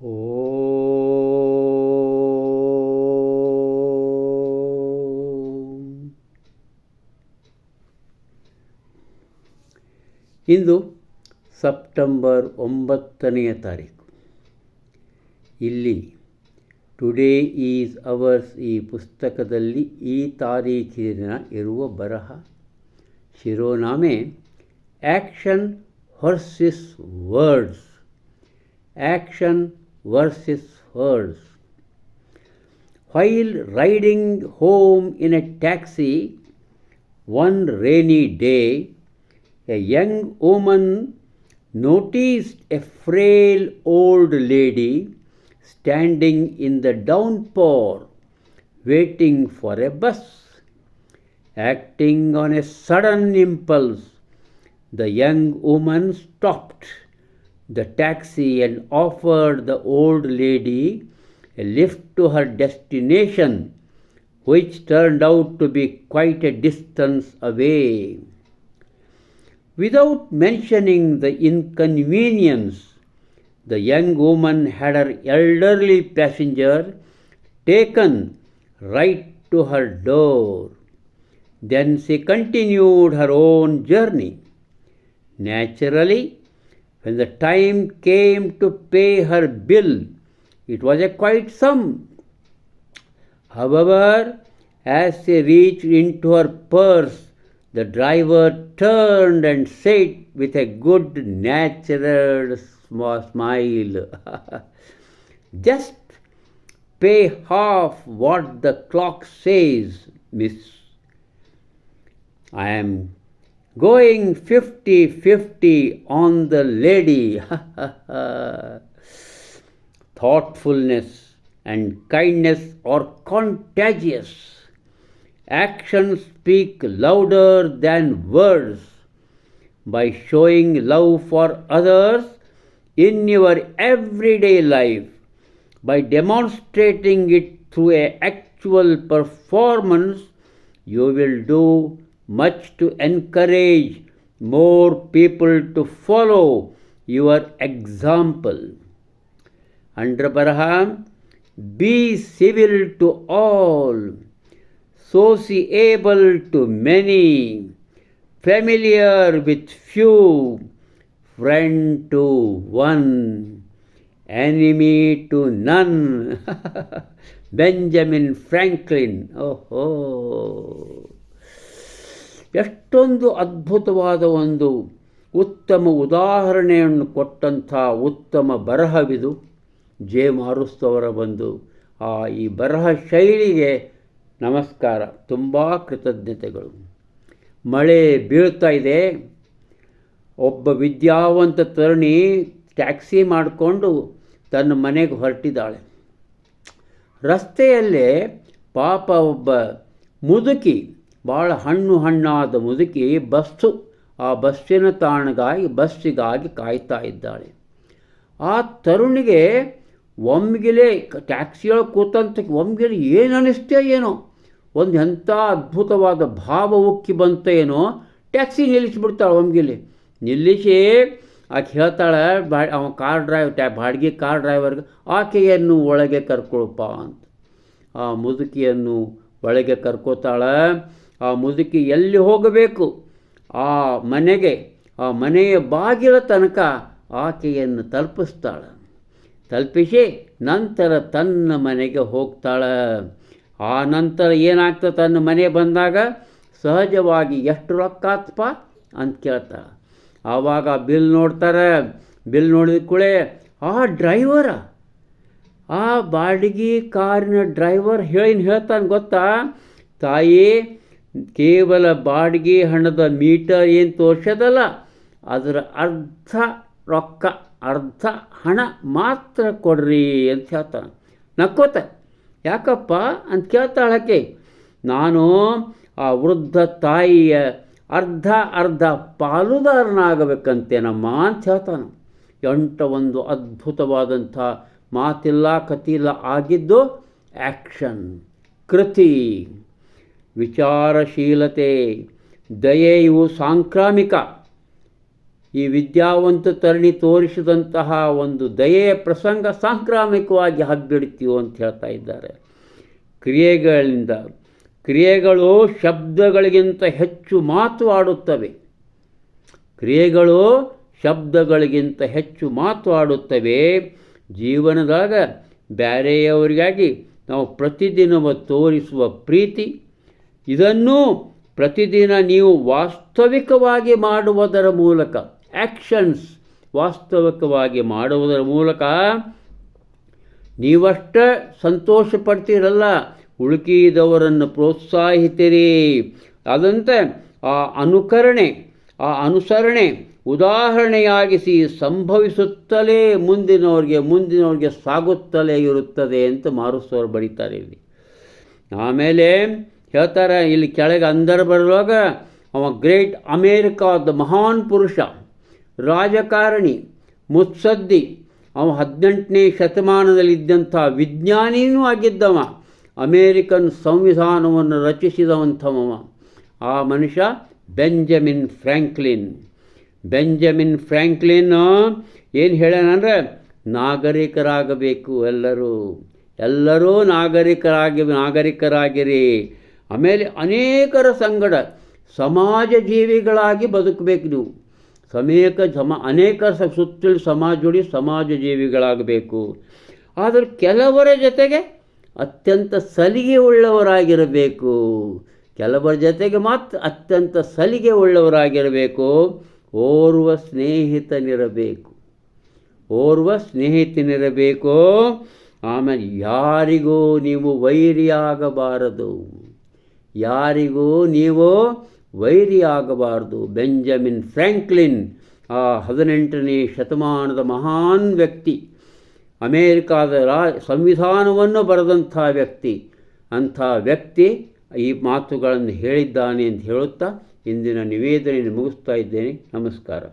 ಓಂ. ಇಂದು September ಒಂಬತ್ತನೆಯ ತಾರೀಕು ಇಲ್ಲಿ ಟುಡೇ ಈಸ್ ಅವರ್ಸ್ ಈ ಪುಸ್ತಕದಲ್ಲಿ ಈ ತಾರೀಖಿನ ಇರುವ ಬರಹ, ಶಿರೋನಾಮೆ action horses words action versus hers. While riding home in a taxi one rainy day, a young woman noticed a frail old lady standing in the downpour waiting for a bus. Acting on a sudden impulse, the young woman stopped the taxi and offered the old lady a lift to her destination, which turned out to be quite a distance away. Without mentioning the inconvenience, the young woman had her elderly passenger taken right to her door. Then she continued her own journey. Naturally, when the time came to pay her bill, it was a quite sum. However, as she reached into her purse, the driver turned and said with a good natural sm- smile, Just pay half what the clock says, miss. I am going 50 50 on the lady. Thoughtfulness and kindness are contagious. Actions speak louder than words. By showing love for others in your everyday life, by demonstrating it through a actual performance, you will do much to encourage more people to follow your example. Andrabaraha, be civil to all, sociable to many, familiar with few, friend to one, enemy to none. Benjamin Franklin. Oh, oh. ಎಷ್ಟೊಂದು ಅದ್ಭುತವಾದ ಒಂದು ಉತ್ತಮ ಉದಾಹರಣೆಯನ್ನು ಕೊಟ್ಟಂಥ ಉತ್ತಮ ಬರಹವಿದು. J ಮಾರುಸ್ತವರ ಬಂದು ಆ ಈ ಬರಹ ಶೈಲಿಗೆ ನಮಸ್ಕಾರ, ತುಂಬ ಕೃತಜ್ಞತೆಗಳು. ಮಳೆ ಬೀಳ್ತಾ ಇದೆ. ಒಬ್ಬ ವಿದ್ಯಾವಂತ ತರುಣಿ ಟ್ಯಾಕ್ಸಿ ಮಾಡಿಕೊಂಡು ತನ್ನ ಮನೆಗೆ ಹೊರಟಿದ್ದಾಳೆ. ರಸ್ತೆಯಲ್ಲೇ ಪಾಪ ಒಬ್ಬ ಮುದುಕಿ ಭಾಳ ಹಣ್ಣು ಹಣ್ಣಾದ ಮುದುಕಿ ಬಸ್ಸು, ಆ ಬಸ್ಸಿನ ತಾಣಗಾಗಿ, ಬಸ್ಸಿಗಾಗಿ ಕಾಯ್ತಾ ಇದ್ದಾಳೆ. ಆ ತರುಣಿಗೆ ಒಮ್ಗಿಲೆ ಟ್ಯಾಕ್ಸಿಯೊಳಗೆ ಕೂತಂತ ಒಮ್ಗಿಲೆ ಏನು ಅನ್ನಿಸ್ತೇ ಏನೋ? ಒಂದು ಎಂಥ ಅದ್ಭುತವಾದ ಭಾವ ಉಕ್ಕಿ ಬಂತ ಏನೋ? ಟ್ಯಾಕ್ಸಿ ನಿಲ್ಲಿಸಿಬಿಡ್ತಾಳೆ ಒಮ್ಗಿಲೆ. ನಿಲ್ಲಿಸಿ, ಆಕೆ ಹೇಳ್ತಾಳೆ, ಬಾ ಅವ ಕಾರ್ ಡ್ರೈವ್ ಟ್ಯಾ ಬಾಡಿಗೆ ಕಾರ್ ಡ್ರೈವರ್ಗೆ ಆಕೆಯನ್ನು ಒಳಗೆ ಕರ್ಕೊಳಪ್ಪ ಅಂತ. ಆ ಮುದುಕಿಯನ್ನು ಒಳಗೆ ಕರ್ಕೋತಾಳೆ. ಆ ಮುದುಕಿ ಎಲ್ಲಿ ಹೋಗಬೇಕು? ಆ ಮನೆಗೆ, ಆ ಮನೆಯ ಬಾಗಿಲ ತನಕ ಆಕೆಯನ್ನು ತಲುಪಿಸ್ತಾಳೆ. ತಲುಪಿಸಿ ನಂತರ ತನ್ನ ಮನೆಗೆ ಹೋಗ್ತಾಳೆ. ಆ ನಂತರ ಏನಾಗ್ತದೆ? ತನ್ನ ಮನೆ ಬಂದಾಗ ಸಹಜವಾಗಿ ಎಷ್ಟು ರೊಕ್ಕ ಆತಪ್ಪ ಅಂತ ಕೇಳ್ತಾಳೆ. ಆವಾಗ ಬಿಲ್ ನೋಡ್ತಾರೆ. ಬಿಲ್ ನೋಡಿದ ಕೂಡಲೇ ಆ ಡ್ರೈವರ, ಆ ಬಾಡಿಗೆ ಕಾರಿನ ಡ್ರೈವರ್ ಹೇಳಿನ ಹೇಳ್ತಾನೆ ಗೊತ್ತಾ? ತಾಯಿ ಕೇವಲ ಬಾಡಿಗೆ ಹಣದ ಮೀಟರ್ ಏನು ತೋರಿಸೋದಲ್ಲ, ಅದರ ಅರ್ಧ ರೊಕ್ಕ, ಅರ್ಧ ಹಣ ಮಾತ್ರ ಕೊಡ್ರಿ ಅಂತ ಹೇಳ್ತಾನೆ. ನಕ್ಕೋತ, ಯಾಕಪ್ಪ ಅಂತ ಕೇಳ್ತಾಳಕ್ಕೆ ನಾನು ಆ ವೃದ್ಧ ತಾಯಿಯ ಅರ್ಧ ಅರ್ಧ ಪಾಲುದಾರನಾಗಬೇಕಂತೇನಮ್ಮ ಅಂತ ಹೇಳ್ತಾನೆ. ಎಂಟ ಒಂದು ಅದ್ಭುತವಾದಂಥ ಮಾತಿಲ್ಲ ಕತಿಲ್ಲ ಆಗಿದ್ದು ಆ್ಯಕ್ಷನ್ ಕೃತಿ. ವಿಚಾರಶೀಲತೆ, ದಯೆ ಇವು ಸಾಂಕ್ರಾಮಿಕ. ಈ ವಿದ್ಯಾವಂತ ತರಣಿ ತೋರಿಸಿದಂತಹ ಒಂದು ದಯೆಯ ಪ್ರಸಂಗ ಸಾಂಕ್ರಾಮಿಕವಾಗಿ ಹಬ್ಬಿಡ್ತೀವೋ ಅಂತ ಹೇಳ್ತಾ ಇದ್ದಾರೆ. ಕ್ರಿಯೆಗಳಿಂದ, ಕ್ರಿಯೆಗಳು ಶಬ್ದಗಳಿಗಿಂತ ಹೆಚ್ಚು ಮಾತು ಆಡುತ್ತವೆ. ಕ್ರಿಯೆಗಳು ಶಬ್ದಗಳಿಗಿಂತ ಹೆಚ್ಚು ಮಾತು ಆಡುತ್ತವೆ. ಜೀವನದಾಗ ಬೇರೆಯವರಿಗಾಗಿ ನಾವು ಪ್ರತಿದಿನವ ತೋರಿಸುವ ಪ್ರೀತಿ ಇದನ್ನು ಪ್ರತಿದಿನ ನೀವು ವಾಸ್ತವಿಕವಾಗಿ ಮಾಡುವುದರ ಮೂಲಕ ಆ್ಯಕ್ಷನ್ಸ್ ವಾಸ್ತವಿಕವಾಗಿ ಮಾಡುವುದರ ಮೂಲಕ ನೀವಷ್ಟ ಸಂತೋಷ ಪಡ್ತೀರಲ್ಲ ಉಳುಕಿದವರನ್ನು ಪ್ರೋತ್ಸಾಹಿತೀರಿ. ಅದಂತೆ ಆ ಅನುಕರಣೆ, ಆ ಅನುಸರಣೆ ಉದಾಹರಣೆಯಾಗಿಸಿ ಸಂಭವಿಸುತ್ತಲೇ ಮುಂದಿನವ್ರಿಗೆ ಮುಂದಿನವ್ರಿಗೆ ಸಾಗುತ್ತಲೇ ಇರುತ್ತದೆ ಅಂತ ಮಾರುಸ್ತವರು ಬರೀತಾರೆ ಇಲ್ಲಿ. ಆಮೇಲೆ ಹೇಳ್ತಾರೆ, ಇಲ್ಲಿ ಕೆಳಗೆ ಅಂದರ್ ಬರುವಾಗ ಅವ ಗ್ರೇಟ್ ಅಮೇರಿಕಾದ ಮಹಾನ್ ಪುರುಷ, ರಾಜಕಾರಣಿ, ಮುತ್ಸದ್ದಿ, ಅವ ಹದಿನೆಂಟನೇ ಶತಮಾನದಲ್ಲಿದ್ದಂಥ ವಿಜ್ಞಾನಿನೂ ಆಗಿದ್ದವ, ಅಮೇರಿಕನ್ ಸಂವಿಧಾನವನ್ನು ರಚಿಸಿದವಂಥವ ಆ ಮನುಷ್ಯ ಬೆಂಜಮಿನ್ ಫ್ರ್ಯಾಂಕ್ಲಿನ್ ಬೆಂಜಮಿನ್ ಫ್ರ್ಯಾಂಕ್ಲಿನ್ ಏನು ಹೇಳ್ಯಾನಂದ್ರೆ ನಾಗರಿಕರಾಗಬೇಕು ಎಲ್ಲರೂ ಎಲ್ಲರೂ ನಾಗರಿಕರಾಗಿ, ನಾಗರಿಕರಾಗಿರಿ. ಆಮೇಲೆ ಅನೇಕರ ಸಂಗಡ ಸಮಾಜ ಜೀವಿಗಳಾಗಿ ಬದುಕಬೇಕು ನೀವು. ಸಮೇಕ ಸಮ, ಅನೇಕ ಸುತ್ತಲೂ ಸಮಾಜ ಸಮಾಜ ಜೀವಿಗಳಾಗಬೇಕು. ಆದರೆ ಕೆಲವರ ಜೊತೆಗೆ ಅತ್ಯಂತ ಸಲಿಗೆ ಉಳ್ಳವರಾಗಿರಬೇಕು. ಕೆಲವರ ಜೊತೆಗೆ ಮಾತ್ರ ಅತ್ಯಂತ ಸಲಿಗೆ ಉಳ್ಳವರಾಗಿರಬೇಕು. ಓರ್ವ ಸ್ನೇಹಿತನಿರಬೇಕು. ಓರ್ವ ಸ್ನೇಹಿತನಿರಬೇಕು. ಆಮೇಲೆ ಯಾರಿಗೂ ನೀವು ವೈರಿಯಾಗಬಾರದು. ಯಾರಿಗೂ ನೀವು ವೈರಿಯಾಗಬಾರದು. ಬೆಂಜಮಿನ್ ಫ್ರ್ಯಾಂಕ್ಲಿನ್ ಆ ಹದಿನೆಂಟನೇ ಶತಮಾನದ ಮಹಾನ್ ವ್ಯಕ್ತಿ. ಅಮೇರಿಕಾದ ರಾ, ಸಂವಿಧಾನವನ್ನು ಬರೆದಂಥ ವ್ಯಕ್ತಿ. ಅಂಥ ವ್ಯಕ್ತಿ ಈ ಮಾತುಗಳನ್ನು ಹೇಳಿದ್ದಾನೆ ಅಂತ ಹೇಳುತ್ತಾ ಇಂದಿನ ನಿವೇದನೆಯನ್ನು ಮುಗಿಸ್ತಾ ಇದ್ದೇನೆ. ನಮಸ್ಕಾರ.